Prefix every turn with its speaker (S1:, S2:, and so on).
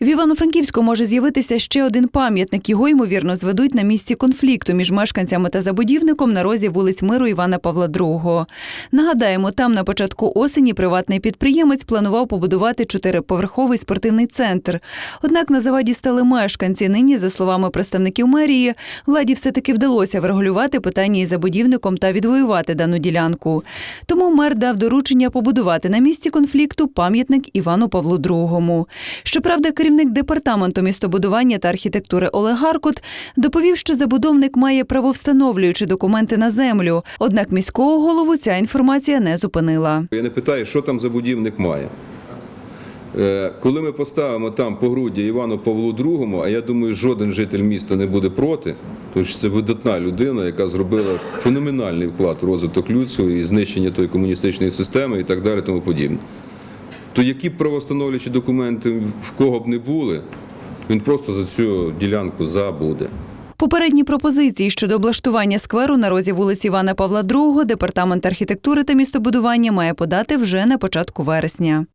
S1: В Івано-Франківську може з'явитися ще один пам'ятник. Його ймовірно зведуть на місці конфлікту між мешканцями та забудівником на розі вулиць Миру Івана Павла II. Нагадаємо, там на початку осені приватний підприємець планував побудувати чотириповерховий спортивний центр. Однак на заваді стали мешканці. Нині, за словами представників мерії, владі все-таки вдалося врегулювати питання із забудівником та відвоювати дану ділянку. Тому мер дав доручення побудувати на місці конфлікту пам'ятник Івану Павлу II. Щоправда, керівник департаменту містобудування та архітектури Олег Гаркот доповів, що забудовник має правовстановлюючі документи на землю. Однак міського голову ця інформація не зупинила.
S2: Я не питаю, що там забудівник має. Е, Коли ми поставимо там погруддя Івану Павлу II, а я думаю, жоден житель міста не буде проти, тому що це видатна людина, яка зробила феноменальний вклад у розвиток людства і знищення тої комуністичної системи і так далі, тому подібне. То які б правостановлюючі документи в кого б не були, він просто за цю ділянку забуде.
S1: Попередні пропозиції щодо облаштування скверу на розі вулиці Івана Павла II департамент архітектури та містобудування має подати вже на початку вересня.